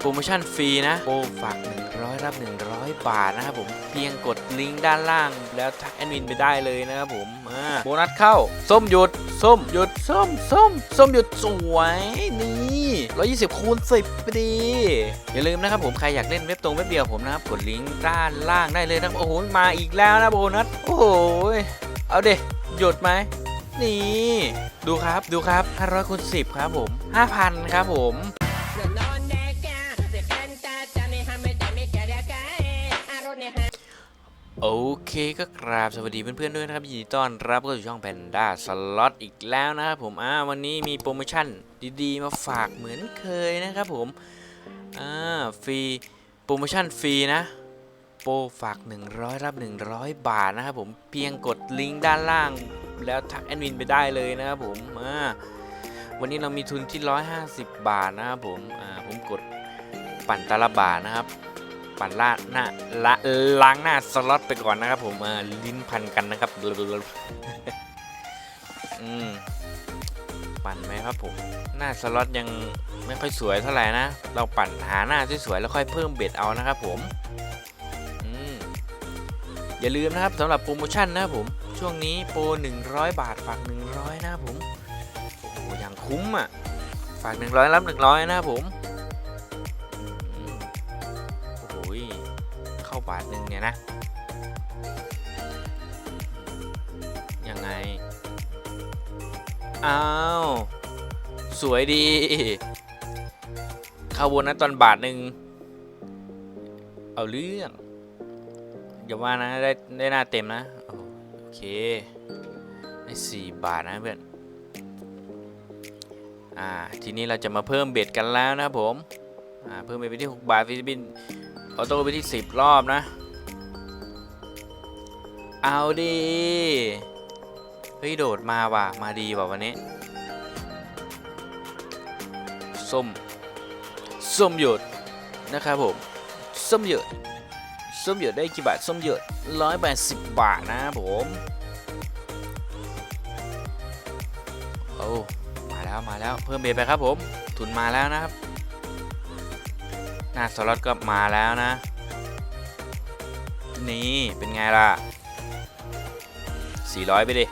โปรโมชั่นฟรีนะโปรฝาก 100 รับ 100 บาทนะครับผมเพียงกดลิงก์ด้านล่างแล้วทักแอดมินไปได้เลยนะครับผมโบนัสเข้า ส้มหยุด ส้มหยุด ส้ม ส้ม ส้มหยุดสวยนี่120คูณ10ไปดีอย่าลืมนะครับผมใครอยากเล่นเว็บตรงเว็บเดียวผมนะครับกดลิงก์ด้านล่างได้เลยนะโอ้โหมาอีกแล้วนะโบนัสโอ้โหเอาเดหยุดไหมนี่ ดูครับดูครับ500คูณ10 ครับผม 5,000 ครับผม เคก็กราบสวัสดีเพื่อนๆด้วยนะครับยินดีต้อนรับเข้าสู่ช่องแพนด้าสล็อตอีกแล้วนะครับผมอ่าวันนี้มีโปรโมชั่นดีๆ มาฝากเหมือนเคยนะครับผมอ่าฟรีโปรโมชั่นฟรีนะ โปรฝาก 100 รับ 100 บาทนะครับผมเพียงกดลิงก์ด้านล่าง แล้วทักแอดมินไปได้เลยนะครับผมอ่าวันนี้เรามีทุนที่ 150 บาทนะครับผมอ่าผมกดปั่นตาลบาทนะครับ ปั่นล่าหน้าละล้างหน้าสล็อตไปก่อนนะครับผมลิ้นพันกันนะครับอืมปั่นไหมครับผม หน้าสล็อตยังไม่ค่อยสวยเท่าไหร่นะ เราปั่นหาหน้าสวยๆแล้วค่อยเพิ่มเบ็ดเอานะครับผมอืมอย่าลืมนะครับสำหรับโปรโมชั่นนะครับผม ช่วงนี้โปร 100 บาทฝาก 100 นะครับผม โอ้โหอย่างคุ้มอะ ฝาก 100 รับ 100 นะครับผม บาทหนึ่งเนี่ยนะ ยังไง อ้าว สวยดี เข้าบนนะตอนบาทหนึ่ง เอาเรื่องอย่าว่านะ ได้ได้หน้าเต็มนะ โอเค ได้สี่บาทนะเพื่อน อ่า ทีนี้เราจะมาเพิ่มเบ็ดกันแล้วนะครับผม อ่า เพิ่มเบ็ดไปที่ 6 บาทฟิลิปปินส์ ออโต้ไปที่ 10 รอบนะ เอาดี เฮ้ย โดดมาว่ะ มาดีว่ะวันนี้ ส้ม ส้มหยดนะครับผม ส้มหยดส้มหยดได้กี่บาท ส้มหยดร้อยแปดสิบบาทนะผมโอ้มาแล้วมาแล้วเพิ่มเบรไปครับผม ทุนมาแล้วนะครับ หน้าสล็อตก็มาแล้วนะ นี่เป็นไงล่ะ 400 ไปดิ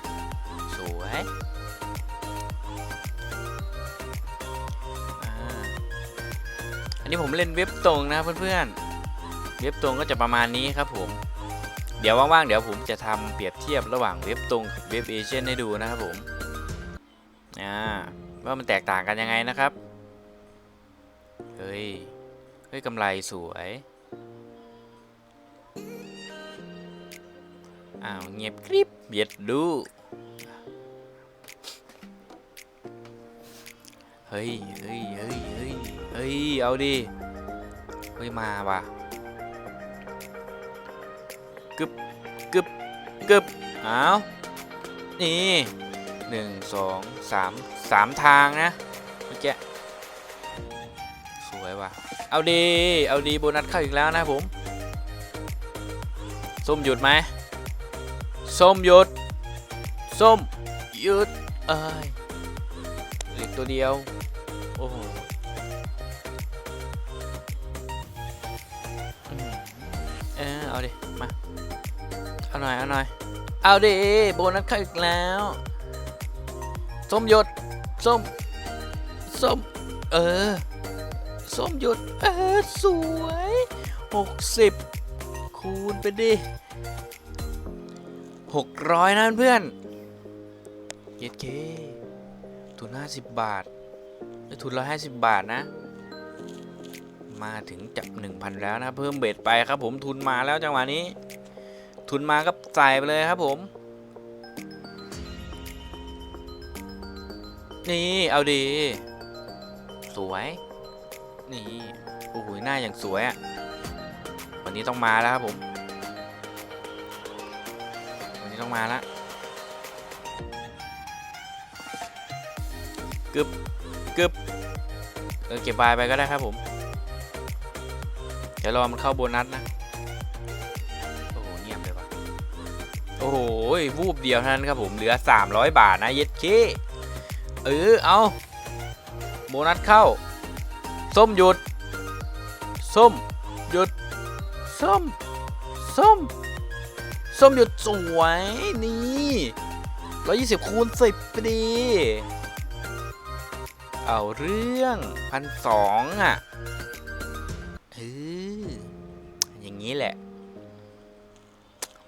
สวยอันนี้ผมเล่นเว็บตรงนะเพื่อนๆ เว็บตรงก็จะประมาณนี้ครับผม เดี๋ยวว่างๆ เดี๋ยวผมจะทำเปรียบเทียบระหว่างเว็บตรงกับเว็บเอเชียนให้ดูนะครับผมว่ามันแตกต่างกันยังไงนะครับ เฮ้ย เฮ้ยกำไรสวย อ้าว เงียบกริบเบียดดู เฮ้ยเฮ้ยเฮ้ยเฮ้ยเฮ้ย เอาดิ เฮ้ย มาว่ะกึบกึบกึบเอานี่หนึ่งสองสามสามทางนะเมื่อกี้สวยว่ะ เอาดี เอาดีโบนัสเข้าอีกแล้วนะผม ส้มหยุดไหม ส้มหยุด ส้มหยุด เอ้ยเหลือตัวเดียว โอ้โหอืมเออเอาดิ มา เอาหน่อย เอาหน่อย เอาดิ โบนัสเข้าอีกแล้ว ส้มหยุด ส้ม ส้ม เออ ส้มหยุดเออสวยหกสิบคูณไปดิหกร้อยนะเพื่อนเย็ดเคทุนห้าสิบบาทได้ทุนร้อยห้าสิบบาทนะ มาถึงจับหนึ่งพันแล้วนะ เพิ่มเบ็ดไปครับผมทุนมาแล้วจังหวะนี้ ทุนมาก็ใส่ไปเลยครับผมนี่ เอาดี สวย นี่โอ้โหหน้าอย่างสวยอะ่ะวันนี้ต้องมาแล้วครับผม วันนี้ต้องมาแล้วกึบกึบเออเก็บบายไปก็ได้ครับผม เดี๋ยวรอมันเข้าโบนัสนะ โอ้โหเงียบเลยวะโอ้โหวูบเดียวเท่านั้นครับผมเหลือ 300 บาทนะเย็ดเคเออเอาโบนัสเข้า ส้มหยุด ส้มหยุด ส้ม ส้ม ส้มหยุดสวยนี่ร้อยยี่สิบคูณสิบไปดี เอาเรื่องพันสองอะเอออย่างนี้แหละ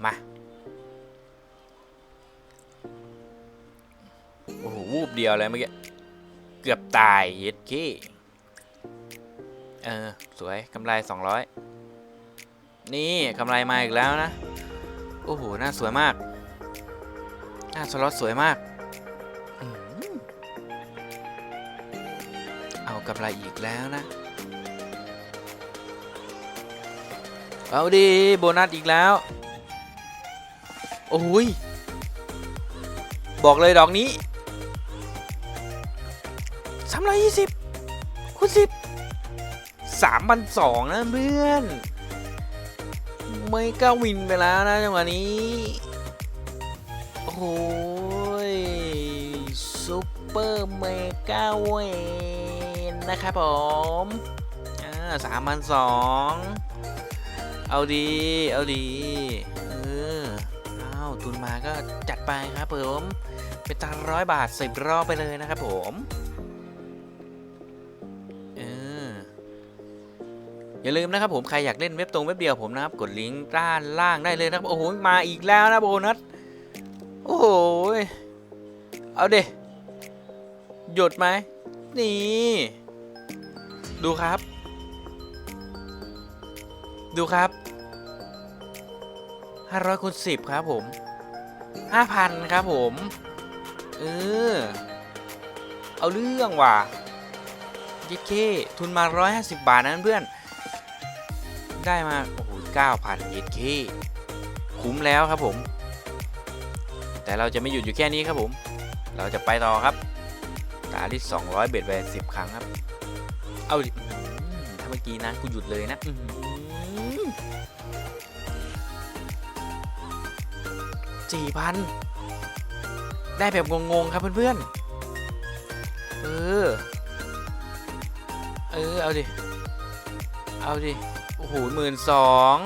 มา โอ้โห วูบเดียวเลยเมื่อกี้ เกือบตายเย็ดขี้ เออ สวยกำไร 200 นี่กำไรมาอีกแล้วนะ โอ้โห หน้าสวยมาก หน้าสล็อตสวยมากอเอากำไรอีกแล้วนะ เอาดีโบนัสอีกแล้ว โอ้ย บอกเลยดอกนี้สามร้อยยี่สิบคูณสิบ สามพันสองนะเพื่อนไม่กล้าวินไปแล้วนะจังหวะนี้ โอ้โหยซูเปอร์เมกาเวนนะครับผมอ่าสามพันสองเอาดี เอาดี เออเอาทุนมาก็จัดไปครับผมเป็นตังร้อยบาทสิบรอบไปเลยนะครับผม อย่าลืมนะครับผมใครอยากเล่นเว็บตรงเว็บเดียวผมนะครับกดลิงก์ด้านล่างได้เลยนะครับโอ้โหมาอีกแล้วนะโบนัสโอ้โหเอาเดหยุดไหมนี่ ดูครับ ดูครับ500คูณ10ครับผม5,000ครับผมเออเอาเรื่องว่ะยิเคทุนมา 150 บาทนะเพื่อน ได้มาโอ้โห9,000ยิเคคุ้มแล้วครับผม แต่เราจะไม่หยุดอยู่แค่นี้ครับผม เราจะไปต่อครับ ตาที่200 เบ็ดไป10ครั้งครับ เอาดิถ้าเมื่อกี้นะกูหยุดเลยนะสี่พันได้แบบงงๆครับเพื่อนๆ เออ เออ เอาดิ เอาดิ โอ้โหหมื่นสอง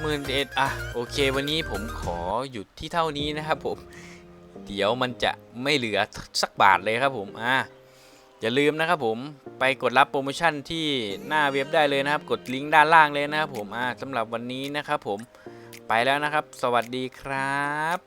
หมื่นเอ็ดอะ โอเค วันนี้ผมขอหยุดที่เท่านี้นะครับผม เดี๋ยวมันจะไม่เหลือสักบาทเลยครับผม อะอย่าลืมนะครับผมไปกดรับโปรโมชั่นที่หน้าเว็บได้เลยนะครับ กดลิงก์ด้านล่างเลยนะครับผมอะสำหรับวันนี้นะครับผมไปแล้วนะครับ สวัสดีครับ